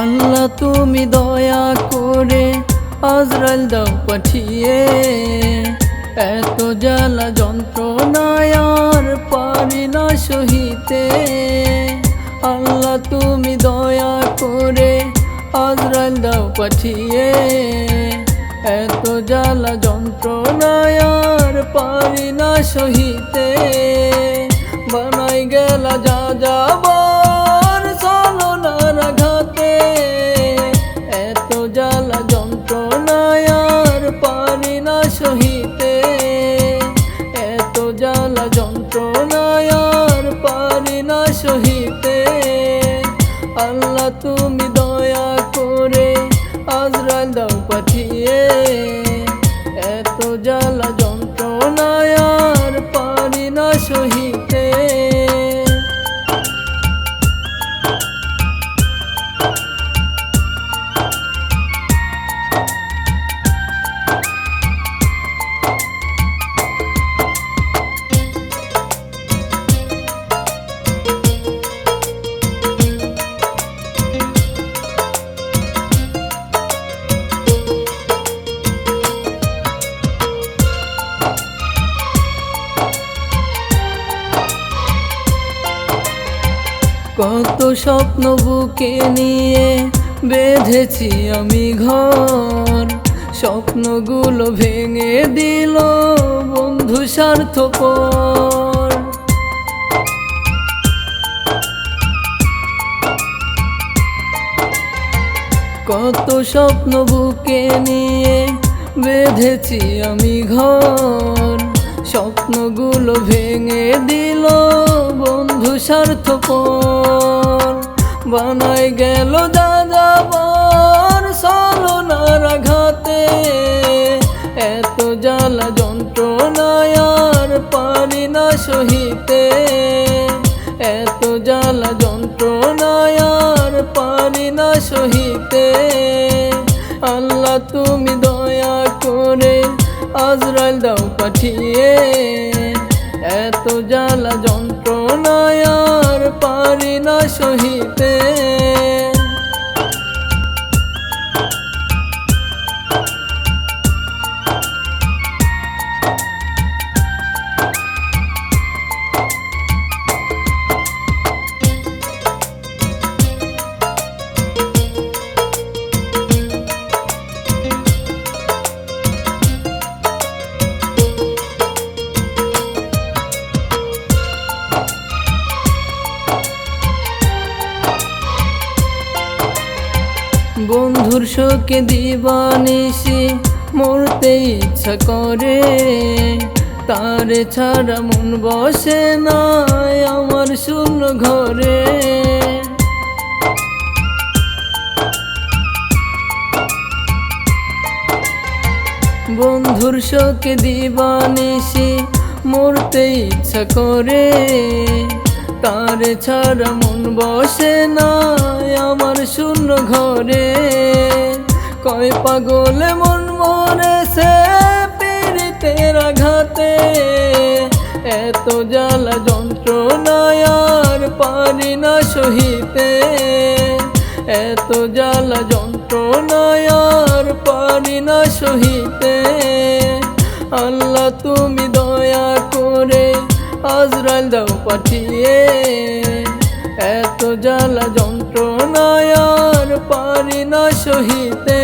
আল্লাহ তুমি দয়া করে আজরাল দাও পাঠিয়ে। এত জ্বালা যন্ত্রণায় আর পারি না সহিতে। আল্লাহ তুমি দয়া করে আজরাল দাও পাঠিয়ে। এত জ্বালা যন্ত্রণায় আর পারি না সহিতে। জ্বালা যন্ত্রণায় আর পারি না সহিতে, আল্লাহ তুমি দয়া করে আজরাল দাও পাঠিয়ে, এত জ্বালা কত স্বপ্ন বুকে নিয়ে বেঁধেছি আমি ঘর। স্বপ্নগুলো ভেঙে দিল বন্ধু স্বার্থপর। কত স্বপ্ন বুকে নিয়ে বেঁধেছি আমি ঘর। স্বপ্নগুলো ভেঙে দিল বন্ধু স্বার্থপর। বানাই গেল দাদাবার সলনার আঘাতে এত জ্বালা যন্ত্রণায় আর পারি না সহিতে। এত জ্বালা যন্ত্রণায় আর পারি না সহিতে। আল্লাহ তুমি দয়া করে আজরাইল দাও পাঠিয়ে। এত জ্বালা যন্ত্রণায় পারি না সহিতে। বন্ধুর শোকে দিবানিসি মরতে ইচ্ছা করে। তারে ছাড়া মন বসে না আমার শূন্য ঘরে। বন্ধুর শোকে দিবানিসি মরতে ইচ্ছা করে। তারে ছাড়া মন বসে না আমার শূন্য ঘরে। কয় পাগলে মন মরে মরেছে পীড়িতের আঘাতে। এত জ্বালা যন্ত্রণায় আর পারি না সহিতে। এত জ্বালা যন্ত্রণায় আর পারি না সহিতে। আল্লাহ তুমি দয়া করে আজরাইল দাও পাঠিয়ে। এত জ্বালা যন্ত্রণায় আর পারি না সহিতে।